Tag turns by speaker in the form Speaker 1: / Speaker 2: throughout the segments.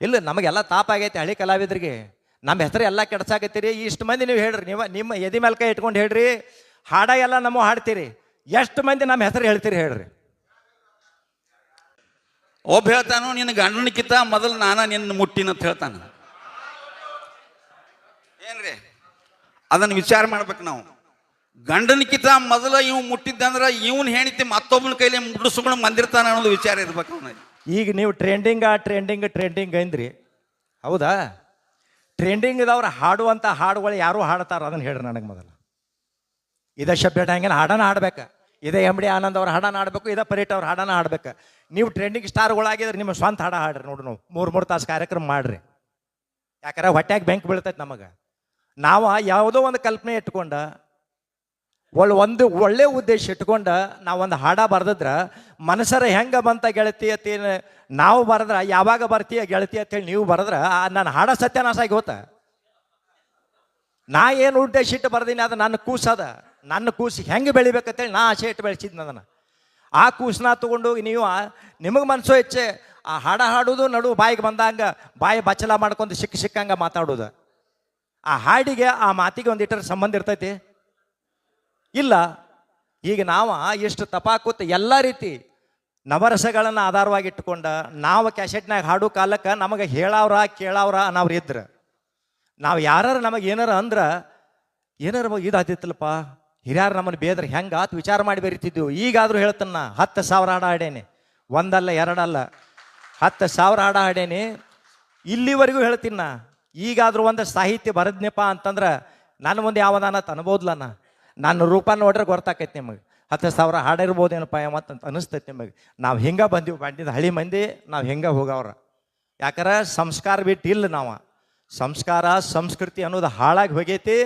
Speaker 1: ಇಲ್ಲ, ನಮಗೆಲ್ಲ ತಾಪ ಆಗೈತೆ ಹಳಿ ಕಲಾವಿದ್ರಿಗೆ. ನಮ್ಮ ಹೆಸರು ಎಲ್ಲ ಕೆಡ್ಸಾಕತ್ತೀರಿ. ಇಷ್ಟು ಮಂದಿ ನೀವು ಹೇಳ್ರಿ, ನೀವು ನಿಮ್ಮ ಎದಿ ಮೇಲೆ ಇಟ್ಕೊಂಡು ಹೇಳ್ರಿ. ಹಾಡ ಎಲ್ಲ ನಮ್ಮ ಹಾಡ್ತೀರಿ. ಎಷ್ಟು ಮಂದಿ ನಮ್ಮ ಹೆಸರು ಹೇಳ್ತೀರಿ ಹೇಳ್ರಿ.
Speaker 2: ಒಬ್ಬ ಹೇಳ್ತಾನು, ನಿನ್ನ ಗಂಡನಕ್ಕಿಂತ ಮೊದಲು ನಾನು ನಿನ್ನ ಮುಟ್ಟಿನ ಅಂತ ಹೇಳ್ತಾನ. ಏನ್ರಿ? ಅದನ್ನ ವಿಚಾರ ಮಾಡ್ಬೇಕು ನಾವು. ಗಂಡನಕ್ಕಿಂತ ಮೊದಲ ಇವ್ ಮುಟ್ಟಿದ್ದಂದ್ರೆ ಇವನ್ ಹೆಣಿತಿ ಮತ್ತೊಬ್ಬನ ಕೈಲಿ ಮುಟ್ಟಿಸ್ಕೊಂಡು ಬಂದಿರ್ತಾನ ಅನ್ನೋದು ವಿಚಾರ ಇರ್ಬೇಕು ಅವನಲ್ಲಿ.
Speaker 1: ಈಗ ನೀವು ಟ್ರೆಂಡಿಂಗ್ ಟ್ರೆಂಡಿಂಗ್ ಟ್ರೆಂಡಿಂಗ್ ಅಂದ್ರಿ. ಹೌದಾ? ಟ್ರೆಂಡಿಂಗ್ ಇದವ್ರು ಹಾಡುವಂಥ ಹಾಡುಗಳು ಯಾರು ಹಾಡ್ತಾರ? ಅದನ್ನ ಹೇಳ್ರಿ ನನಗೆ ಮೊದಲು. ಇದೇ ಶಬ್ದ ಹಂಗೇನು ಹಾಡನ ಹಾಡ್ಬೇಕು. ಇದೇ ಎಂ ಡಿ ಆನಂದ್ ಅವ್ರ ಹಾಡನ ಹಾಡ್ಬೇಕು, ಇದೇ ಪರೇಟ್ ಅವ್ರ ಹಾಡನ ಹಾಡ್ಬೇಕು. ನೀವು ಟ್ರೆಂಡಿಂಗ್ ಸ್ಟಾರ್ಗಳಾಗಿದ್ರೆ ನಿಮ್ಮ ಸ್ವಂತ ಹಾಡ ಹಾಡ್ರಿ ನೋಡ್ರಿ ನಾವು. ಮೂರು ಮೂರು ತಾಸು ಕಾರ್ಯಕ್ರಮ ಮಾಡ್ರಿ. ಯಾಕಂದ್ರೆ ಹೊಟ್ಟೆಗೆ ಬೆಂಕ್ ಬೀಳ್ತೈತೆ ನಮಗೆ. ನಾವು ಯಾವುದೋ ಒಂದು ಕಲ್ಪನೆ ಇಟ್ಕೊಂಡ ಒಳ್ಳೆ ಒಂದು ಒಳ್ಳೆ ಉದ್ದೇಶ ಇಟ್ಕೊಂಡ ನಾವೊಂದು ಹಾಡ ಬರ್ದಿದ್ರ ಮನಸ್ಸರ ಹೆಂಗ ಬಂತ ಗೆಳತಿ ಅತಿ ನಾವು ಬರದ್ರ, ಯಾವಾಗ ಬರ್ತೀಯ ಗೆಳತಿ ಅಂತೇಳಿ ನೀವು ಬರದ್ರ ನನ್ನ ಹಾಡ ಸತ್ಯನಾಶ ಆಗಿ ಹೋತ. ನಾ ಏನು ಉದ್ದೇಶ ಇಟ್ಟು ಬರ್ದೀನಿ ಅದು ನನ್ನ ಕೂಸದ ನನ್ನ ಕೂಸು ಹೆಂಗೆ ಬೆಳಿಬೇಕಂತೇಳಿ ನಾ ಆಸೆ ಇಟ್ಟು ಬೆಳೆಸಿದ್ನ ಅದನ್ನು. ಆ ಕೂಸನ್ನ ತಗೊಂಡು ನೀವು ನಿಮಗೆ ಮನಸ್ಸು ಹೆಚ್ಚೆ, ಆ ಹಾಡ ಹಾಡೋದು ನಡು ಬಾಯಿಗೆ ಬಂದಂಗೆ, ಬಾಯಿ ಬಚ್ಚಲ ಮಾಡ್ಕೊಂಡು ಸಿಕ್ಕ ಸಿಕ್ಕಂಗೆ ಮಾತಾಡೋದು. ಆ ಹಾಡಿಗೆ ಆ ಮಾತಿಗೆ ಒಂದು ಇಟ್ಟರೆ ಸಂಬಂಧ ಇರ್ತೈತಿ? ಇಲ್ಲ, ಈಗ ನಾವು ಎಷ್ಟು ತಪಾಕುತ್ತ ಎಲ್ಲ ರೀತಿ ನವರಸಗಳನ್ನು ಆಧಾರವಾಗಿ ಇಟ್ಟುಕೊಂಡ ನಾವು ಕ್ಯಾಸೆಟ್ನಾಗ ಹಾಡು ಕಾಲಕ್ಕೆ ನಮಗೆ ಹೇಳವ್ರ ಕೇಳವ್ರ ಅನ್ನೋರು ಇದ್ರು. ನಾವು ಯಾರು ನಮಗೆ ಏನಾರ ಅಂದ್ರ, ಏನಾರ ಇದು ಆದಿತ್ತಲ್ಲಪ್ಪ ಹಿರಿಯರು ನಮ್ಮನ್ನು ಬೇದ್ರೆ ಹೆಂಗೆ ಆತ್ ವಿಚಾರ ಮಾಡಿ ಬರಿತಿದ್ವು ಈಗಾದ್ರೂ ಹೇಳ್ತನ್ನ ಹತ್ತು ಸಾವಿರ ಹಾಡ ಹಾಡೇನಿ. ಒಂದಲ್ಲ, ಎರಡಲ್ಲ, ಹತ್ತು ಸಾವಿರ ಹಾಡ ಹಾಡೇನಿ. ಇಲ್ಲಿವರೆಗೂ ಹೇಳ್ತೀನಿ ಈಗಾದ್ರೂ ಒಂದು ಸಾಹಿತ್ಯ ಬರೆದ್ನಪ್ಪ ಅಂತಂದ್ರೆ, ನನ್ನ ಮುಂದೆ ಯಾವದಾನ ನಾ. ನನ್ನ ರೂಪ ನೋಡ್ರೆ ಗೊತ್ತಾಕೈತಿ ನಿಮಗೆ. ಹತ್ತು ಸಾವಿರ ಹಾಡಿರ್ಬೋದೇನಪ್ಪ ಮತ್ತು ಅಂತ ಅನಿಸ್ತೈತಿ ನಿಮಗೆ. ನಾವು ಹಿಂಗೆ ಬಂದೀವಿ ಬಂದಿದ್ದು ಹಳಿ ಮಂದಿ, ನಾವು ಹಿಂಗೆ ಹೋಗವ್ರ. ಯಾಕಂದ್ರೆ ಸಂಸ್ಕಾರ ಬಿಟ್ಟು ಇಲ್ಲ ನಾವು. ಸಂಸ್ಕಾರ, ಸಂಸ್ಕೃತಿ ಅನ್ನೋದು ಹಾಳಾಗಿ ಹೋಗೈತಿ.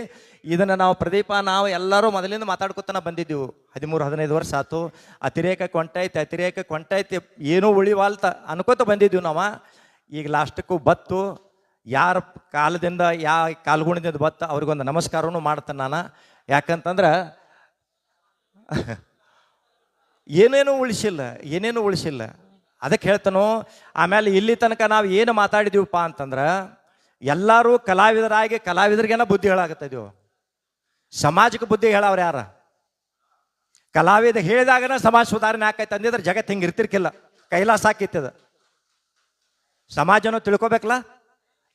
Speaker 1: ಇದನ್ನು ನಾವು ಪ್ರದೀಪ, ನಾವು ಎಲ್ಲರೂ ಮೊದಲಿಂದ ಮಾತಾಡ್ಕೊತಾನ ಬಂದಿದ್ದೀವಿ. ಹದಿಮೂರು, ಹದಿನೈದು ವರ್ಷ ಆಯ್ತು ಅತಿರೇಕ ಕೊಂಟೈತೆ ಅತಿರೇಕ ಕೊಂಟೈತೆ, ಏನೂ ಉಳಿವಾಲ್ತ ಅನ್ಕೋತ ಬಂದಿದ್ದೀವಿ ನಾವು. ಈಗ ಲಾಸ್ಟಕ್ಕೂ ಬತ್ತು. ಯಾರ ಕಾಲದಿಂದ, ಯಾ ಕಾಲ್ಗುಣದಿಂದ ಬತ್ತ, ಅವ್ರಿಗೊಂದು ನಮಸ್ಕಾರವೂ ಮಾಡ್ತಾನೆ ನಾನು. ಯಾಕಂತಂದ್ರೆ ಏನೇನು ಉಳಿಸಿಲ್ಲ ಏನೇನು ಉಳಿಸಿಲ್ಲ. ಅದಕ್ಕೆ ಹೇಳ್ತಾನೋ ಆಮೇಲೆ ಇಲ್ಲಿ ತನಕ ನಾವು ಏನು ಮಾತಾಡಿದೀವಪ್ಪ ಅಂತಂದ್ರೆ, ಎಲ್ಲರೂ ಕಲಾವಿದರಾಗಿ ಕಲಾವಿದರಿಗೇನ ಬುದ್ಧಿ ಹೇಳಾಗತ್ತಿದೀವು ಸಮಾಜಕ್ಕೆ ಬುದ್ಧಿ ಹೇಳವ್ರು ಯಾರ? ಕಲಾವಿದ ಹೇಳಿದಾಗನ ಸಮಾಜ ಸುಧಾರಣೆ ಆಕೈತೆ ಅಂದಿದ್ರೆ ಜಗತ್ತು ಹಿಂಗೆ ಇರ್ತಿರ್ಕಿಲ್ಲ, ಕೈಲಾಸ ಆಕಿತ್ತದ ಸಮಾಜನೂ ತಿಳ್ಕೊಬೇಕಲ್ಲ?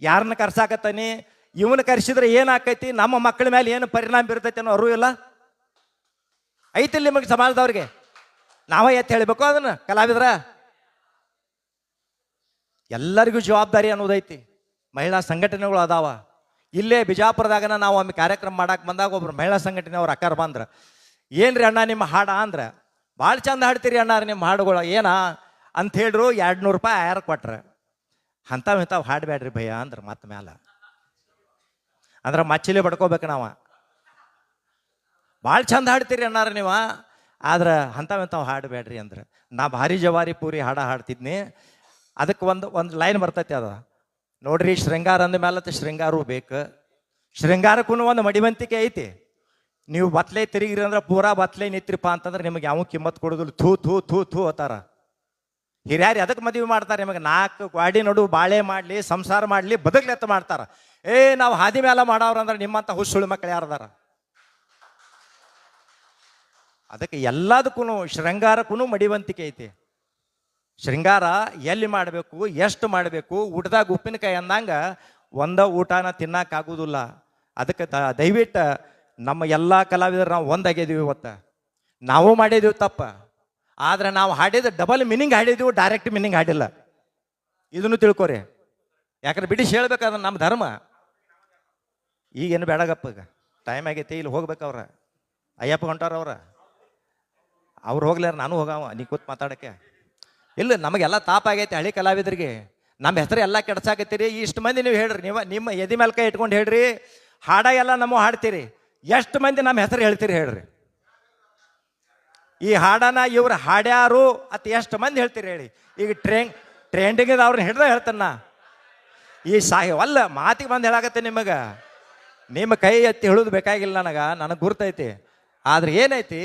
Speaker 1: ಯಾರನ್ನ ಕರ್ಸಾಕತ್ತಾನಿ? ಇವನ್ನ ಕರೆಸಿದ್ರೆ ಏನಾಕೈತಿ? ನಮ್ಮ ಮಕ್ಕಳ ಮೇಲೆ ಏನು ಪರಿಣಾಮ ಬೀರ್ತೈತಿ ಅನ್ನೋ ಅರಿವು ಇಲ್ಲ ಐತಿಲ್ಲ ನಿಮಗೆ ಸಮಾಜದವ್ರಿಗೆ? ನಾವೇ ಎತ್ತಿ ಹೇಳಬೇಕು ಅದನ್ನ, ಕಲಾವಿದ್ರ? ಎಲ್ಲರಿಗೂ ಜವಾಬ್ದಾರಿ ಅನ್ನೋದೈತಿ ಮಹಿಳಾ ಸಂಘಟನೆಗಳು ಅದಾವ. ಇಲ್ಲೇ ಬಿಜಾಪುರದಾಗನ ನಾವು ಒಮ್ಮೆ ಕಾರ್ಯಕ್ರಮ ಮಾಡಕ್ಕೆ ಬಂದಾಗ ಒಬ್ರು ಮಹಿಳಾ ಸಂಘಟನೆ ಸಂಘಟನೆಯವ್ರು ಅಕ್ಕಾರ ಬಂದ್ರ, ಏನ್ರಿ ಅಣ್ಣ, ನಿಮ್ಮ ಹಾಡ? ಅಂದ್ರ ಭಾಳ ಚಂದ ಹಾಡ್ತೀರಿ ಅಣ್ಣ ನಿಮ್ಮ ಹಾಡುಗಳು, ಏನ? ಅಂತ ಹೇಳ್ರು ಎರಡು ನೂರು ರೂಪಾಯಿ ಆಯ್ರ ಕೊಟ್ರ. ಅಂಥವು ಇಂಥವು ಹಾಡಬೇಡ್ರಿ ಭಯ ಅಂದ್ರ ಮತ್ತೆ ಮ್ಯಾಲ. ಅಂದ್ರೆ ಮಚ್ಚಲಿ ಬಡ್ಕೋಬೇಕು ನಾವು. ಭಾಳ ಚಂದ ಹಾಡ್ತೀರಿ ಅಣ್ಣಾರ ನೀವು. ಆದ್ರೆ ಅಂಥವು ಇಂಥವು ಹಾಡಬೇಡ್ರಿ ಅಂದ್ರೆ. ನಾ ಭಾರಿ ಜವಾರಿ ಪೂರಿ ಹಾಡ ಹಾಡ್ತಿದ್ನಿ. ಅದಕ್ಕೆ ಒಂದು ಒಂದು ಲೈನ್ ಬರ್ತೈತಿ ಅದು. ನೋಡ್ರಿ ಶೃಂಗಾರ ಅಂದ ಮೇಲೆ ಶೃಂಗಾರೂ ಬೇಕು. ಶೃಂಗಾರಕ್ಕೂ ಒಂದು ಮಡಿವಂತಿಕೆ ಐತಿ. ನೀವು ಬತ್ಲೆ ತಿರುಗಿರಿ ಅಂದ್ರೆ ಪೂರಾ ಬತ್ಲೆ ಅಂತಂದ್ರೆ ನಿಮಗೆ ಯಾವ ಕಿಮ್ಮತ್ ಕೊಡೋದಿಲ್ಲ. ಥೂ ಥೂ ಥೂ ಥೂ ಅತ್ತಾರ ಹಿರಿಯರು ಅದಕ್ಕೆ ಮದುವೆ ಮಾಡ್ತಾರೆ ನಿಮಗೆ? ನಾಲ್ಕು ಗಾಡಿ ನಡು ಬಾಳೆ ಮಾಡಲಿ, ಸಂಸಾರ ಮಾಡಲಿ, ಬದುಕ್ಲೆತ್ತ ಮಾಡ್ತಾರ. ಏ, ನಾವು ಹಾದಿ ಮೇಲೆ ಮಾಡವ್ರ ಅಂದ್ರೆ ನಿಮ್ಮಂತ ಹುಸುಳು ಮಕ್ಕಳು ಯಾರದಾರ? ಅದಕ್ಕೆ ಎಲ್ಲದಕ್ಕೂ ಶೃಂಗಾರಕ್ಕೂ ಮಡಿವಂತಿಕೆ ಐತಿ. ಶೃಂಗಾರ ಎಲ್ಲಿ ಮಾಡಬೇಕು, ಎಷ್ಟು ಮಾಡಬೇಕು, ಊಟದಾಗ ಉಪ್ಪಿನಕಾಯಿ ಅಂದಂಗ ಒಂದ ಊಟನ ತಿನ್ನಕ್ಕಾಗೋದಿಲ್ಲ ಅದಕ್ಕೆ ದಯವಿಟ್ಟು ನಮ್ಮ ಎಲ್ಲ ಕಲಾವಿದರು ನಾವು ಒಂದಾಗಿದ್ದೀವಿ ಇವತ್ತು. ನಾವು ಮಾಡಿದೀವಿ ತಪ್ಪ. ಆದ್ರೆ ನಾವು ಹಾಡಿದ ಡಬಲ್ ಮೀನಿಂಗ್ ಹಾಡಿದೀವಿ ಡೈರೆಕ್ಟ್ ಮೀನಿಂಗ್ ಹಾಡಿಲ್ಲ. ಇದನ್ನು ತಿಳ್ಕೊರಿ. ಯಾಕಂದ್ರೆ ಬಿಡಿಸಿ ಹೇಳ್ಬೇಕಾದ್ರೆ ನಮ್ಮ ಧರ್ಮ. ಈಗೇನು ಬೇಡಗಪ್ಪ ಈಗ. ಟೈಮ್ ಆಗೈತಿ, ಇಲ್ಲಿ ಹೋಗ್ಬೇಕು ಅವ್ರ. ಅಯ್ಯಪ್ಪ ಹೊಂಟಾರ ಅವ್ರ. ಅವ್ರು ಹೋಗ್ಲಾರ, ನಾನು ಹೋಗಾವ, ನೀ ಕೂತ್ ಮಾತಾಡಕ್ಕೆ. ಇಲ್ಲ, ನಮಗೆಲ್ಲ ತಾಪ ಆಗೈತಿ ಹಳಿ ಕಲಾವಿದರಿಗೆ. ನಮ್ಮ ಹೆಸರು ಎಲ್ಲ ಕೆಡ್ಸಾಕತ್ತೀರಿ ಇಷ್ಟು ಮಂದಿ ನೀವು ಹೇಳ್ರಿ, ನೀವು, ನಿಮ್ಮ ಎದಿ ಮೇಲೆ ಕೈ ಇಟ್ಕೊಂಡು ಹೇಳ್ರಿ. ಹಾಡ ಎಲ್ಲ ನಮ್ಮ ಹಾಡ್ತೀರಿ. ಎಷ್ಟು ಮಂದಿ ನಮ್ಮ ಹೆಸರು ಹೇಳ್ತೀರಿ ಹೇಳ್ರಿ. ಈ ಹಾಡನ ಇವ್ರು ಹಾಡ್ಯಾರು ಅತ್ ಎಷ್ಟು ಮಂದಿ ಹೇಳ್ತೀರಿ ಹೇಳಿ. ಈಗ ಟ್ರೇನ್ ಟ್ರೆಂಡಿಂಗ್ ಅವ್ರನ್ನ ಹಿಡ್ದ ಹೇಳ್ತಾನ ಈ ಸಾಹಿ ಅಲ್ಲ ಮಾತಿಗೆ ಬಂದು ಹೇಳಾಕತ್ತೆ ನಿಮಗೆ. ನಿಮ್ಮ ಕೈ ಎತ್ತಿ ಹೇಳೋದು ಬೇಕಾಗಿಲ್ಲ ನನಗೆ ನನಗೆ ಗುರ್ತೈತಿ. ಆದ್ರೆ ಏನೈತಿ?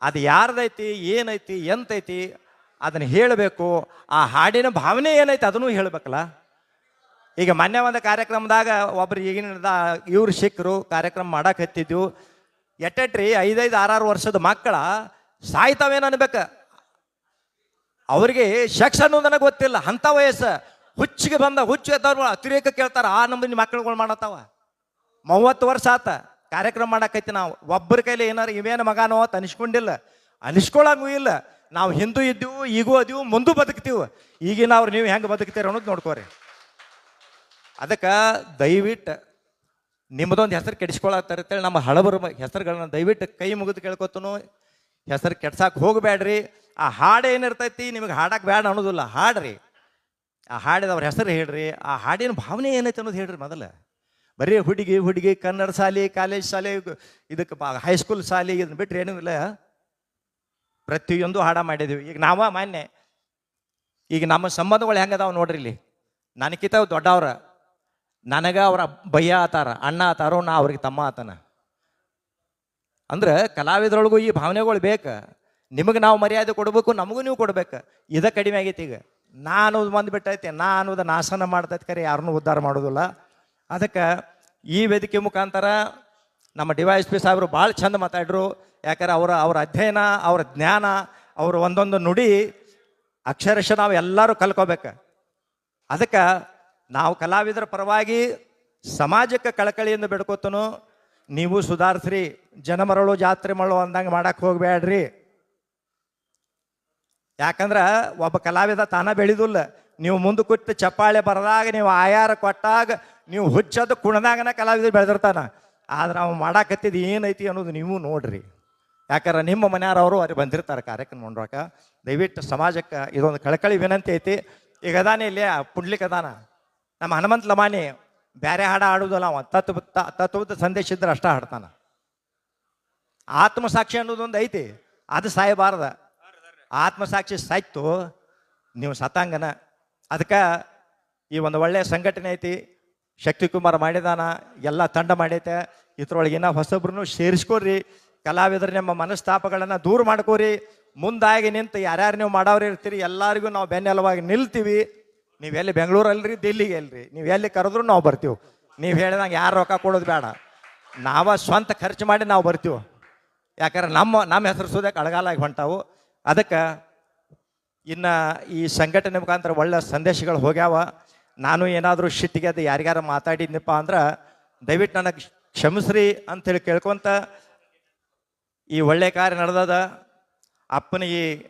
Speaker 1: ಅದು ಯಾರ್ದೈತಿ, ಏನೈತಿ, ಎಂತೈತಿ, ಅದನ್ನು ಹೇಳಬೇಕು. ಆ ಹಾಡಿನ ಭಾವನೆ ಏನೈತಿ ಅದನ್ನು ಹೇಳಬೇಕಲ್ಲ. ಈಗ ಮೊನ್ನೆ ಒಂದು ಕಾರ್ಯಕ್ರಮದಾಗ ಒಬ್ರು ಈಗಿನ ಇವ್ರು ಸಿಕ್ಕರು ಕಾರ್ಯಕ್ರಮ ಮಾಡಕ್ಕೆ ಹತ್ತಿದ್ವು. ಎಟ್ಟೆಟ್ರಿ ಐದೈದು ಆರಾರು ವರ್ಷದ ಮಕ್ಕಳ ಸಾಯ್ತಾವೇನು ಅನ್ಬೇಕು. ಅವ್ರಿಗೆ ಶಕ್ಸ್ ಅನ್ನೋದು ನನಗೆ ಗೊತ್ತಿಲ್ಲ. ಅಂಥ ವಯಸ್ಸು ಹುಚ್ಚಿಗೆ ಬಂದ ಹುಚ್ಚು ಎದ್ದವ್ರು ಅತಿರೇಕ ಕೇಳ್ತಾರೆ, ಆ ನಂಬರ್ ಮಕ್ಕಳುಗಳು ಮಾಡತ್ತಾವ. ಮೂವತ್ತು ವರ್ಷ ಆತ. ಕಾರ್ಯಕ್ರಮ ಮಾಡಾಕೈತಿ ನಾವು. ಒಬ್ಬರ ಕೈಲಿ ಏನಾರು ಇವೇನು ಮಗನೋ ಅಂತ ಅನಿಸ್ಕೊಂಡಿಲ್ಲ. ಅನಿಸ್ಕೊಳಂಗೂ ಇಲ್ಲ. ನಾವು ಹಿಂದೂ ಇದ್ದೀವು, ಈಗೂ ಅದೀವು, ಮುಂದೂ ಬದುಕ್ತೀವಿ. ಈಗಿನ ಅವ್ರು ನೀವು ಹೆಂಗೆ ಬದುಕ್ತೀರ ಅನ್ನೋದು ನೋಡ್ಕೋರಿ. ಅದಕ್ಕೆ ದಯವಿಟ್ಟು ನಿಮ್ಮದೊಂದು ಹೆಸರು ಕೆಡಿಸ್ಕೊಳತ್ತಾರೆ ಅಂತೇಳಿ ನಮ್ಮ ಹಳಬರು ಹೆಸರುಗಳನ್ನ ದಯವಿಟ್ಟು ಕೈ ಮುಗಿದು ಕೇಳ್ಕೊತನು. ಹೆಸರು ಕೆಡ್ಸಕ್ಕೆ ಹೋಗಬೇಡ್ರಿ ಆ ಹಾಡು ಏನಿರ್ತೈತಿ ನಿಮಗೆ ಹಾಡಕ್ಕೆ ಬೇಡ ಅನ್ನೋದಿಲ್ಲ. ಹಾಡ್ರಿ. ಆ ಹಾಡಿದವ್ರ ಹೆಸರು ಹೇಳ್ರಿ. ಆ ಹಾಡಿನ ಭಾವನೆ ಏನೈತೆ ಅನ್ನೋದು ಹೇಳ್ರಿ ಮೊದಲು. ಬರೀ ಹುಡುಗಿ ಹುಡುಗಿ, ಕನ್ನಡ ಶಾಲೆ, ಕಾಲೇಜ್ ಶಾಲೆ, ಇದಕ್ಕೆ ಹೈಸ್ಕೂಲ್ ಶಾಲೆ ಇದನ್ನ ಬಿಟ್ಟರೆ ಏನೂ ಇಲ್ಲ. ಪ್ರತಿಯೊಂದು ಹಾಡ ಮಾಡಿದೀವಿ. ಈಗ ನಾವ ಮಾನ್ಯ, ಈಗ ನಮ್ಮ ಸಂಬಂಧಗಳು ಹೆಂಗದಾವ ನೋಡ್ರಿ ಇಲ್ಲಿ. ನನಗಿಂತ ದೊಡ್ಡವ್ರ, ನನಗೆ ಅವರ ಭಯ ಆತಾರ, ಅಣ್ಣ ಆತಾರೋ, ನಾ ಅವ್ರಿಗೆ ತಮ್ಮ ಆತನ. ಅಂದ್ರೆ ಕಲಾವಿದರೊಳಗೂ ಈ ಭಾವನೆಗಳು ಬೇಕು. ನಿಮಗೆ ನಾವು ಮರ್ಯಾದೆ ಕೊಡಬೇಕು, ನಮಗೂ ನೀವು ಕೊಡ್ಬೇಕು. ಇದ ಕಡಿಮೆ ಆಗೈತಿ ಈಗ. ನಾನು ಬಂದ್ಬಿಟ್ಟೈತೆ, ನಾ ಅನ್ನೋದು ನಾಶನ ಮಾಡ್ತೈತೆ ಕರೆ, ಯಾರನ್ನೂ ಉದ್ಧಾರ ಮಾಡೋದಿಲ್ಲ. ಅದಕ್ಕೆ ಈ ವೇದಿಕೆ ಮುಖಾಂತರ ನಮ್ಮ ಡಿ ವೈ ಎಸ್ ಪಿ ಸಾಹೇಬರು ಭಾಳ ಚಂದ ಮಾತಾಡ್ರು. ಯಾಕಂದ್ರೆ ಅವರ ಅವರ ಅಧ್ಯಯನ, ಅವರ ಜ್ಞಾನ, ಅವರ ಒಂದೊಂದು ನುಡಿ ಅಕ್ಷರಶಃ ನಾವು ಎಲ್ಲರೂ ಕಲ್ಕೋಬೇಕು. ಅದಕ್ಕೆ ನಾವು ಕಲಾವಿದರ ಪರವಾಗಿ ಸಮಾಜಕ್ಕೆ ಕಳಕಳಿಯಿಂದ ಬೇಡ್ಕೋತನು. ನೀವು ಸುಧಾರಿಸ್ರಿ ಜನ ಮರಳು ಜಾತ್ರೆ ಮರಳು ಅಂದಂಗೆ ಮಾಡಕ್ಕೆ ಹೋಗ್ಬೇಡ್ರಿ ಯಾಕಂದ್ರೆ ಒಬ್ಬ ಕಲಾವಿದ ತಾನ ಬೆಳೆದಿಲ್ಲ. ನೀವು ಮುಂದೆ ಕೊಟ್ಟು ಚಪ್ಪಾಳೆ ಬರದಾಗ ನೀವು ಆಯಾರ ಕೊಟ್ಟಾಗ ನೀವು ಹುಚ್ಚದ ಕುಣದಾಗನ ಕಲಾವಿದ ಬೆಳೆದಿರ್ತಾನ. ಆದ್ರೆ ಅವ ಮಾಡಾಕತ್ತಿದ್ದು ಏನೈತಿ ಅನ್ನೋದು ನೀವು ನೋಡ್ರಿ. ಯಾಕಂದ್ರೆ ನಿಮ್ಮ ಮನೆಯವ್ರವರು ಅವ್ರಿಗೆ ಬಂದಿರ್ತಾರೆ ಕಾರ್ಯಕ್ರಮ ನೋಡ್ರಕ. ದಯವಿಟ್ಟು ಸಮಾಜಕ್ಕೆ ಇದೊಂದು ಕಳಕಳಿ ವಿನಂತಿ ಐತಿ. ಈಗ ಅದಾನೆ ಇಲ್ಲಿ ಪುಡ್ಲಿಕ್ಕೆ ಅದಾನ. ನಮ್ಮ ಹನುಮಂತ ಲಮಾನಿ ಬೇರೆ ಹಾಡ ಆಡೋದಲ್ಲ ಅವ. ತತ್ವ ತತ್ವದ ಸಂದೇಶ ಇದ್ರೆ ಅಷ್ಟ ಹಾಡ್ತಾನ. ಆತ್ಮಸಾಕ್ಷಿ ಅನ್ನೋದೊಂದು ಐತಿ. ಅದು ಸಾಯಬಾರ್ದ. ಆತ್ಮಸಾಕ್ಷಿ ಸಾಯ್ತು. ನೀವು ಸತಾಂಗನ ಅದಕ್ಕೆ ಈ ಒಂದು ಒಳ್ಳೆಯ ಸಂಘಟನೆ ಐತಿ. ಶಕ್ತಿಕುಮಾರ್ ಮಾಡಿದಾನ, ಎಲ್ಲ ತಂಡ ಮಾಡೈತೆ. ಇದ್ರೊಳಗಿನ ಹೊಸೊಬ್ರು ಸೇರಿಸ್ಕೊರಿ ಕಲಾವಿದರು ನಿಮ್ಮ ಮನಸ್ತಾಪಗಳನ್ನು ದೂರ ಮಾಡ್ಕೋರಿ. ಮುಂದಾಗಿ ನಿಂತು ಯಾರ್ಯಾರು ನೀವು ಮಾಡೋರು ಇರ್ತೀರಿ, ಎಲ್ಲರಿಗೂ ನಾವು ಬೆನ್ನೆಲುವಾಗಿ ನಿಲ್ತೀವಿ. ನೀವು ಎಲ್ಲಿ ಬೆಂಗಳೂರಲ್ರಿ ದಿಲ್ಲಿಗೆ ಅಲ್ರಿ ನೀವು ಎಲ್ಲಿ ಕರೆದ್ರು ನಾವು ಬರ್ತೀವಿ. ನೀವು ಹೇಳಿದಂಗೆ ಯಾರು ರೊಕ್ಕ ಕೊಡೋದು ಬೇಡ. ನಾವ ಸ್ವಂತ ಖರ್ಚು ಮಾಡಿ ನಾವು ಬರ್ತೀವಿ. ಯಾಕಂದ್ರೆ ನಮ್ಮ ನಮ್ಮ ಹೆಸರು ಸುದಕ್ಕೆ ಅಳಗಾಲಾಗಿ ಹೊಂಟಾವು. ಅದಕ್ಕೆ ಇನ್ನು ಈ ಸಂಘಟನೆ ಮುಖಾಂತರ ಒಳ್ಳೆ ಸಂದೇಶಗಳು ಹೋಗ್ಯಾವ. ನಾನು ಏನಾದರೂ ಶಿಟ್ಟಿಗೆ ಅದು ಯಾರಿಗಾರ ಮಾತಾಡಿದ್ನಪ್ಪ ಅಂದ್ರೆ, ದಯವಿಟ್ಟು ನನಗೆ ಕ್ಷಮಿಸ್ರಿ ಅಂಥೇಳಿ ಕೇಳ್ಕೊಂತ ಈ ಒಳ್ಳೆ ಕಾರ್ಯ ನಡೆದದ. ಅಪ್ಪನ ಈ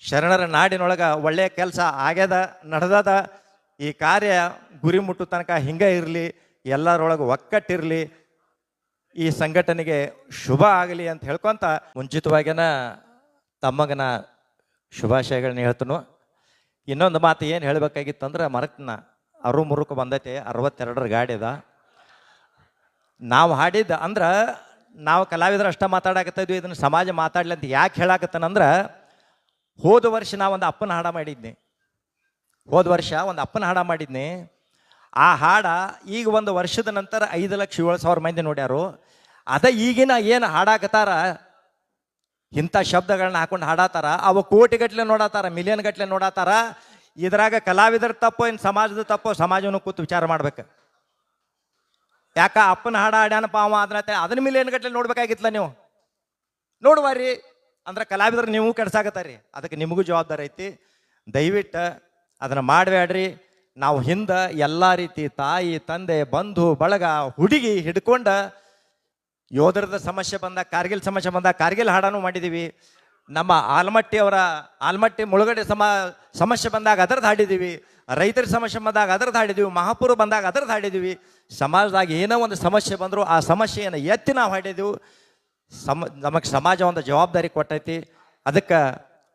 Speaker 1: ಶರಣರ ನಾಡಿನೊಳಗೆ ಒಳ್ಳೆಯ ಕೆಲಸ ಆಗ್ಯದ, ನಡೆದದ. ಈ ಕಾರ್ಯ ಗುರಿ ಮುಟ್ಟು ತನಕ ಹಿಂಗೆ ಇರಲಿ, ಎಲ್ಲರೊಳಗೆ ಒಕ್ಕಟ್ಟಿರಲಿ, ಈ ಸಂಘಟನೆಗೆ ಶುಭ ಆಗಲಿ ಅಂತ ಹೇಳ್ಕೊತ ಮುಂಚಿತವಾಗಿನ ತಮ್ಮಗನ ಶುಭಾಶಯಗಳನ್ನ ಹೇಳ್ತನು. ಇನ್ನೊಂದು ಮಾತು ಏನು ಹೇಳ್ಬೇಕಾಗಿತ್ತಂದ್ರೆ ಮರಕ್ನ ಅರು ಮುರುಕು ಬಂದೈತೆ, ಅರವತ್ತೆರಡರ ಗಾಡಿ ಅದ. ನಾವು ಹಾಡಿದ್ದ ಅಂದ್ರೆ ನಾವು ಕಲಾವಿದರು ಅಷ್ಟೇ ಮಾತಾಡಕತ್ತಿದ್ವಿ ಇದನ್ನು ಸಮಾಜ ಮಾತಾಡ್ಲಿ ಅಂತ ಯಾಕೆ ಹೇಳಾಕತ್ತಾನಂದ್ರೆ ಹೋದ ವರ್ಷ ನಾವು ಒಂದು ಅಪ್ಪನ ಹಾಡ ಮಾಡಿದ್ನಿ. ಹೋದ ವರ್ಷ ಒಂದು ಅಪ್ಪನ ಹಾಡ ಮಾಡಿದ್ನಿ. ಆ ಹಾಡ ಈಗ ಒಂದು ವರ್ಷದ ನಂತರ ಐದು ಲಕ್ಷ ಏಳು ಸಾವಿರ ಮಂದಿ ನೋಡ್ಯಾರು. ಅದ ಈಗಿನ ಏನು ಹಾಡಾಕತ್ತಾರ ಇಂಥ ಶಬ್ದಗಳನ್ನ ಹಾಕೊಂಡು ಹಾಡಾತಾರ, ಅವ ಕೋಟಿಗಟ್ಲೆ ನೋಡಾತಾರ ಮಿಲಿಯನ್ ಗಟ್ಲೆ ನೋಡಾತಾರ, ಇದ್ರಾಗ ಕಲಾವಿದರ ತಪ್ಪೋ ಇನ್ನು ಸಮಾಜದ ತಪ್ಪೋ ಸಮಾಜವನ್ನು ಕೂತು ವಿಚಾರ ಮಾಡ್ಬೇಕು. ಯಾಕ ಅಪ್ಪನ ಹಾಡ ಹಾಡ್ಯಾನಪ್ಪ ಅವ ಅದನ್ನ ಅದನ್ನ ಮಿಲಿಯನ್ ಗಟ್ಲೆ ನೋಡ್ಬೇಕಾಗಿತ್ತಲ್ಲ ನೀವು? ನೋಡುವರಿ ಅಂದ್ರೆ ಕಲಾವಿದರು ನೀವು ಕೆಡ್ಸಾಕತ್ತಾರಿ ಅದಕ್ಕೆ ನಿಮಗೂ ಜವಾಬ್ದಾರಿ ಐತಿ. ದಯವಿಟ್ಟು ಅದನ್ನು ಮಾಡಬೇಡ್ರಿ ನಾವು ಹಿಂದೆ ಎಲ್ಲ ರೀತಿ ತಾಯಿ, ತಂದೆ, ಬಂಧು, ಬಳಗ, ಹುಡುಗಿ ಹಿಡ್ಕೊಂಡ ಯೋಧರದ ಸಮಸ್ಯೆ ಬಂದಾಗ ಕಾರ್ಗಿಲ್ ಸಮಸ್ಯೆ ಬಂದಾಗ ಕಾರ್ಗಿಲ್ ಹಾಡನ್ನು ಮಾಡಿದ್ದೀವಿ ನಮ್ಮ ಆಲಮಟ್ಟಿ ಅವರ, ಆಲ್ಮಟ್ಟಿ ಮುಳುಗಡೆ ಸಮ, ಸಮಸ್ಯೆ ಬಂದಾಗ ಅದರದ್ದು ಹಾಡಿದ್ದೀವಿ ರೈತರ ಸಮಸ್ಯೆ ಬಂದಾಗ ಅದರದ್ದು ಹಾಡಿದ್ದೀವಿ ಮಹಾಪುರ ಬಂದಾಗ ಅದರದ್ದು ಹಾಡಿದ್ದೀವಿ ಸಮಾಜದಾಗ ಏನೋ ಒಂದು ಸಮಸ್ಯೆ ಬಂದರೂ ಆ ಸಮಸ್ಯೆಯನ್ನು ಎತ್ತಿ ನಾವು ಹಾಡಿದ್ದೆವು ಸಮ, ನಮಗೆ ಸಮಾಜ ಒಂದು ಜವಾಬ್ದಾರಿ ಕೊಟ್ಟೈತಿ. ಅದಕ್ಕೆ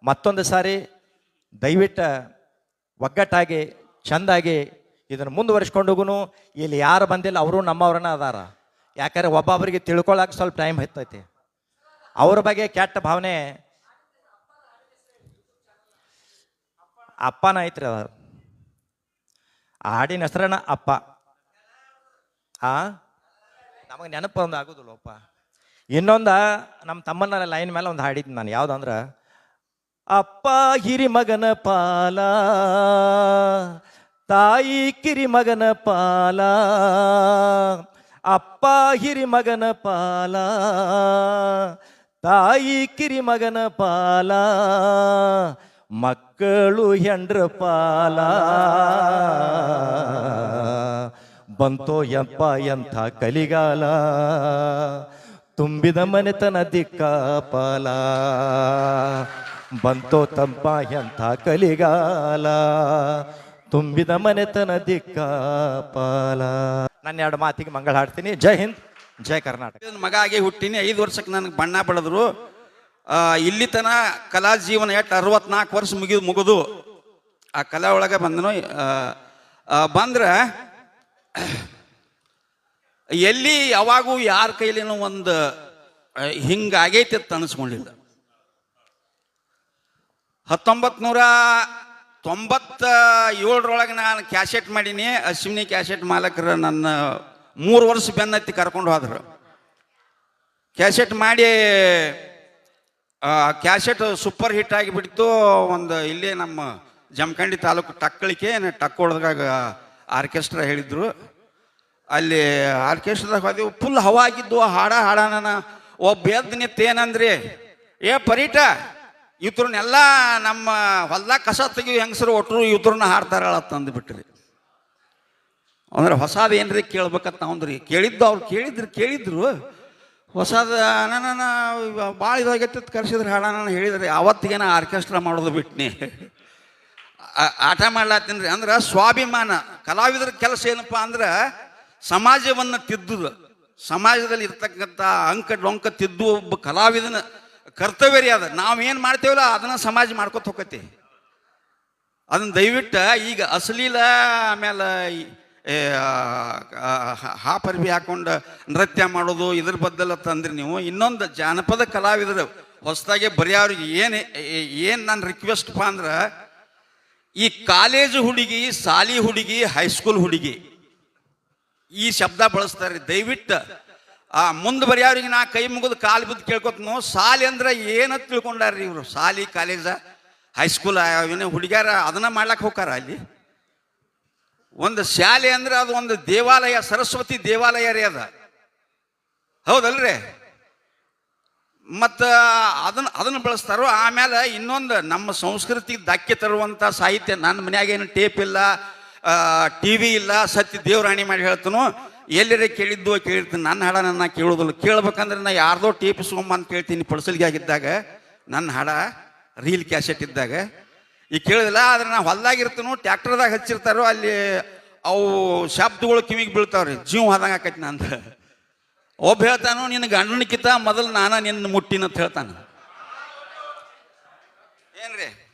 Speaker 1: ಮತ್ತೊಂದು ಸಾರಿ ದಯವಿಟ್ಟು ಒಗ್ಗಟ್ಟಾಗಿ, ಚೆಂದಾಗಿ ಇದನ್ನು ಮುಂದುವರಿಸ್ಕೊಂಡು ಹೋಗುನು. ಇಲ್ಲಿ ಯಾರು ಬಂದಿಲ್ಲ, ಅವರು ನಮ್ಮವ್ರನ್ನ ಅದಾರ. ಯಾಕಂದ್ರೆ ಒಬ್ಬೊಬ್ಬರಿಗೆ ತಿಳ್ಕೊಳಕ್ಕೆ ಸ್ವಲ್ಪ ಟೈಮ್ ಹತ್ತೈತಿ. ಅವ್ರ ಬಗ್ಗೆ ಕೆಟ್ಟ ಭಾವನೆ. ಅಪ್ಪನ ಐತ್ರಿ ಅದ. ಹಾಡಿನ ಹೆಸರಣ ಅಪ್ಪ. ಆ? ನಮಗೆ ನೆನಪು ಒಂದು ಆಗೋದಿಲ್ಲಪ್ಪ ಇನ್ನೊಂದು ನಮ್ಮ ತಮ್ಮನ ಲೈನ್ ಮೇಲೆ ಒಂದು ಹಾಡಿದ್ದು ನಾನು. ಯಾವುದಂದ್ರೆ, ಅಪ್ಪ ಹಿರಿ ಮಗನ ಪಾಲ, ತಾಯಿ ಕಿರಿ ಮಗನ ಪಾಲ ಅಪ್ಪ ಹಿರಿ ಮಗನ ಪಾಲ, ತಾಯಿ ಕಿರಿ ಮಗನ ಪಾಲ, ಮಕ್ಕಳು ಹೆಂಡ್ರ ಪಾಲ. ಬಂತೋ ಯಪ್ಪ ಎಂಥ ಕಲಿಗಾಲ, ತುಂಬಿದ ಮನೆತನ ದಿಕ್ಕಾಪಾಲ ಬಂತೋ ತಂಪ ಎಂಥ ಕಲಿಗಾಲ, ತುಂಬಿದ ಮನೆತನ ದಿಕ್ಕಾಪಾಲ ನನ್ನ ಎರಡು ಮಾತಿಗೆ ಮಂಗಳ ಹಾಡ್ತೀನಿ. ಜೈ ಹಿಂದ್, ಜೈ ಕರ್ನಾಟಕ.
Speaker 2: ಮಗ ಆಗಿ ಹುಟ್ಟಿನಿ, ಐದು ವರ್ಷಕ್ಕೆ ನನಗೆ ಬಣ್ಣ ಬೆಳೆದ್ರು ಇಲ್ಲಿ ತನ ಕಲಾ ಜೀವನ ಎಷ್ಟು ಅರವತ್ನಾಲ್ಕು ವರ್ಷ ಮುಗಿದು ಮುಗಿದು. ಆ ಕಲಾ ಒಳಗೆ ಬಂದನು. ಬಂದ್ರ ಎಲ್ಲಿ ಯಾವಾಗೂ ಯಾರ ಕೈಲಿನೂ ಒಂದು ಹಿಂಗ ಹಿಂಗಾಗೈತೆ ಅಂತ ಅನಿಸ್ಕೊಂಡಿಲ್ಲ ಹತ್ತೊಂಬತ್ತು ನೂರ ತೊಂಬತ್ತ ಏಳರೊಳಗೆ ನಾನು ಕ್ಯಾಸೆಟ್ ಮಾಡೀನಿ, ಅಶ್ವಿನಿ ಕ್ಯಾಸೆಟ್ ಮಾಲಕರು ನನ್ನ ಮೂರು ವರ್ಷ ಬೆನ್ನತ್ತಿ ಕರ್ಕೊಂಡು ಹೋದ್ರು. ಕ್ಯಾಸೆಟ್ ಮಾಡಿ ಕ್ಯಾಸೆಟ್ ಸೂಪರ್ ಹಿಟ್ ಆಗಿಬಿಡ್ತು ಒಂದು ಇಲ್ಲೇ ನಮ್ಮ ಜಮಖಂಡಿ ತಾಲೂಕು ಟಕ್ಕಳಿಕೆ ಟಕ್ ಹೊಡೆದಾಗ ಆರ್ಕೆಸ್ಟ್ರಾ ಹೇಳಿದ್ರು. ಅಲ್ಲಿ ಆರ್ಕೆಸ್ಟ್ರಾದಾಗ ಹೋದೆವು, ಫುಲ್ ಹವಾ ಆಗಿದ್ದು ಹಾಡ ಹಾಡನ ಒಬ್ಬ ಎದ್ದು ನಿಂತು ಏನಂದ್ರಿ, ಏ, ಪರೀಟ ಇವ್ರನ್ನೆಲ್ಲ ನಮ್ಮ ಹೊಲ್ದಾಗ ಕಸ ತೆಗಿಯೋ ಹೆಂಗಸರು ಒಟ್ಟರು ಇವ್ರನ್ನ ಹಾಡ್ತಾರಲ್ಲ ತಂದುಬಿಟ್ರಿ. ಅಂದ್ರೆ ಹೊಸದು ಏನ್ರಿ ಕೇಳ್ಬೇಕಂತ ನಾವಂದ್ರಿ. ಕೇಳಿದ್ದು ಅವ್ರು ಕೇಳಿದ್ರು ಕೇಳಿದ್ರು. ಹೊಸದ ನನ್ನ ಭಾಳ ಇದಾಗೈತೆ ಕರ್ಸಿದ್ರೆ ಹಾಡ ನಾನು ಹೇಳಿದ್ರಿ ಅವತ್ತಿಗೆ ನಾ ಆರ್ಕೆಸ್ಟ್ರಾ ಮಾಡೋದು ಬಿಟ್ನಿ. ಆಟ ಮಾಡ್ಲಾತೀನಿ ರೀ. ಅಂದ್ರೆ ಸ್ವಾಭಿಮಾನ, ಕಲಾವಿದರ ಕೆಲಸ ಏನಪ್ಪ ಅಂದ್ರೆ ಸಮಾಜವನ್ನು ತಿದ್ದುದು. ಸಮಾಜದಲ್ಲಿ ಇರ್ತಕ್ಕಂಥ ಅಂಕ, ಡೊಂಕ ತಿದ್ದು ಒಬ್ಬ ಕಲಾವಿದನ ಕರ್ತವ್ಯ ರೀ ಅದು ನಾವೇನು ಮಾಡ್ತೇವಲ್ಲ, ಅದನ್ನ ಸಮಾಜ ಮಾಡ್ಕೊತ ಹೋಗತಿ ಅದನ್ನ ದಯವಿಟ್ಟು ಈಗ ಅಶ್ಲೀಲ ಆಮೇಲೆ ಹಾಪರ್ಬಿ ಹಾಕೊಂಡು ನೃತ್ಯ ಮಾಡೋದು ಇದ್ರ ಬದ್ದಲ್ಲ ತಂದ್ರಿ ನೀವು. ಇನ್ನೊಂದು ಜಾನಪದ ಕಲಾವಿದರು ಹೊಸದಾಗೆ ಬರೆಯೋರಿಗೆ ಏನು ಏನು ನನ್ನ ರಿಕ್ವೆಸ್ಟ್ಪ ಅಂದ್ರೆ, ಈ ಕಾಲೇಜು ಹುಡುಗಿ ಸಾಲಿ ಹುಡುಗಿ ಹೈಸ್ಕೂಲ್ ಹುಡುಗಿ, ಈ ಶಬ್ದ ಬಳಸ್ತಾರೆ. ದಯವಿಟ್ಟು ಆ ಮುಂದೆ ಬರೆಯೋರಿಗೆ ನಾ ಕೈ ಮುಗಿದು ಕಾಲು ಬಿದ್ದು ಕೇಳ್ಕೊತನು, ಸಾಲಿ ಅಂದ್ರೆ ಏನ ತಿಳ್ಕೊಂಡಾರ್ರಿ ಇವರು? ಸಾಲಿ, ಕಾಲೇಜ ಹೈಸ್ಕೂಲ್ ಇವನೇ ಹುಡುಗ್ಯಾರ ಅದನ್ನ ಮಾಡ್ಲಕ್ಕೆ ಹೋಗಾರ ಅಲ್ಲಿ? ಒಂದು ಶಾಲೆ ಅಂದ್ರೆ ಅದು ಒಂದು ದೇವಾಲಯ, ಸರಸ್ವತಿ ದೇವಾಲಯ ರೀ ಅದ. ಹೌದಲ್ರಿ? ಮತ್ತು ಅದನ್ನ, ಅದನ್ನು ಬಳಸ್ತಾರೋ ಆಮೇಲೆ ಇನ್ನೊಂದು ನಮ್ಮ ಸಂಸ್ಕೃತಿಗೆ ಧಕ್ಕೆ ತರುವಂಥ ಸಾಹಿತ್ಯ ನನ್ನ ಮನ್ಯಾಗ ಏನು ಟೇಪ್ ಇಲ್ಲ ಟಿ ವಿ ಇಲ್ಲ ಸತ್ಯ ದೇವರಾಣಿ ಮಾಡಿ ಹೇಳ್ತಾನೋ ಎಲ್ಲರೇ ಕೇಳಿದ್ದು ಕೇಳಿರ್ತೀನಿ. ನನ್ನ ಹಾಡ ನನ್ನ ಕೇಳೋದಿಲ್ಲ. ಕೇಳ್ಬೇಕಂದ್ರೆ ನಾ ಯಾರ್ದೋ ಟೇಪ್ ಅಂತ ಕೇಳ್ತೀನಿ ಪಡ್ಸಲ್ಗೆ ಆಗಿದ್ದಾಗ ನನ್ನ ಹಾಡ ರೀಲ್ ಕ್ಯಾಸೆಟ್ ಇದ್ದಾಗ. ಈಗ ಕೇಳಿದಿಲ್ಲ, ಆದ್ರೆ ನಾ ಹೊಲ್ದಾಗಿರ್ತೀನೋ, ಟ್ಯಾಕ್ಟರ್ದಾಗ ಹಚ್ಚಿರ್ತಾರೋ, ಅಲ್ಲಿ ಅವು ಶಬ್ದಗಳು ಕಿವಿಗೆ ಬೀಳ್ತಾವ್ರಿ. ಜೀವ ಹೋದಂಗೆ ಆಕೈತಿ ನಂದು. ಒಬ್ಬ ಹೇಳ್ತಾನೋ, ನಿನ್ನ ಗಂಡನಕ್ಕಿಂತ ಮೊದಲು ನಾನು ನಿನ್ನ ಮುಟ್ಟಿನ ಅಂತ ಹೇಳ್ತಾನೆ. ಏನ್ರಿ?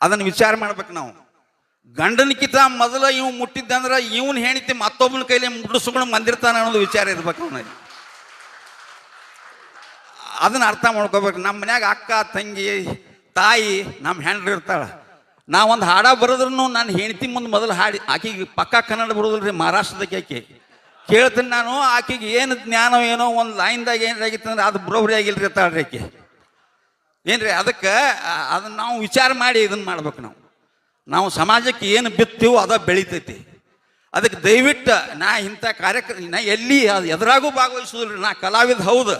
Speaker 2: ಅದನ್ನ ವಿಚಾರ ಮಾಡ್ಬೇಕು ನಾವು. ಗಂಡನಕ್ಕಿಂತ ಮೊದಲ ಇವ್ ಮುಟ್ಟಿದ್ದಂದ್ರೆ ಇವನ್ ಹೆಣಿತಿ ಮತ್ತೊಬ್ಬನ ಕೈಲಿ ಮುಟ್ಟಿಸ್ಕೊಂಡು ಬಂದಿರ್ತಾನೆ ಅನ್ನೋದು ವಿಚಾರ ಇರ್ಬೇಕು ಅವನಿಗೆ ಅದನ್ನ ಅರ್ಥ ಮಾಡ್ಕೋಬೇಕು. ನಮ್ಮ ಮನ್ಯಾಗ ಅಕ್ಕ, ತಂಗಿ, ತಾಯಿ ನಮ್ಮ ಹೆಂಡ್ರು ಇರ್ತಾಳ. ನಾ ಒಂದು ಹಾಡ ಬರೋದ್ರೂ ನಾನು ಹೆಂಡತಿ ಮುಂದೆ ಮೊದಲು ಹಾಡಿ, ಆಕೆಗೆ ಪಕ್ಕ ಕನ್ನಡ ಬರೋದಿಲ್ರಿ ಮಹಾರಾಷ್ಟ್ರದಕ್ಕೆ ಆಕೆ. ಕೇಳ್ತೀನಿ ನಾನು, ಆಕೆಗೆ ಏನು ಜ್ಞಾನ ಏನೋ ಒಂದು ಲೈನ್ದಾಗ ಏನಾಗಿತ್ತು ಅಂದ್ರೆ ಅದು ಬರೋಬ್ರಿ ಆಗಿಲ್ರಿ ತಾಳ್ರಿ ಆಕೆ. ಏನ್ರಿ, ಅದಕ್ಕೆ ಅದನ್ನ ನಾವು ವಿಚಾರ ಮಾಡಿ ಇದನ್ನು ಮಾಡ್ಬೇಕು ನಾವು. ನಾವು ಸಮಾಜಕ್ಕೆ ಏನು ಬಿತ್ತೀವೋ ಅದ ಬೆಳಿತೈತಿ. ಅದಕ್ಕೆ ದಯವಿಟ್ಟು ನಾ ಇಂಥ ಕಾರ್ಯಕ್ರಮ ನಾ ಎಲ್ಲಿ ಅದು ಎದುರಾಗೂ ಭಾಗವಹಿಸೋದಿಲ್ಲ, ನಾ ಕಲಾವಿದ ಹೌದು.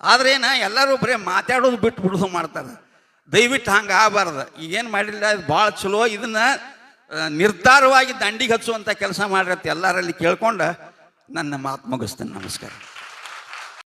Speaker 2: ಆದ್ರೆ ನಾ ಎಲ್ಲರೂ ಬರೀ ಮಾತಾಡೋದು ಬಿಟ್ಟು ಬಿಡೋದು ಮಾಡ್ತಾರೆ. ದಯವಿಟ್ಟು ಹಂಗೆ ಆಗಬಾರ್ದು. ಈಗೇನು ಮಾಡಿಲ್ಲ, ಇದು ಭಾಳ ಚಲೋ, ಇದನ್ನು ನಿರ್ಧಾರವಾಗಿ ದಂಡಿಗೆ ಹಚ್ಚುವಂಥ ಕೆಲಸ ಮಾಡಿರತ್ತೆ ಎಲ್ಲರಲ್ಲಿ ಕೇಳ್ಕೊಂಡು ನನ್ನ ಮಾತು ಮುಗಿಸ್ತೇನೆ. ನಮಸ್ಕಾರ.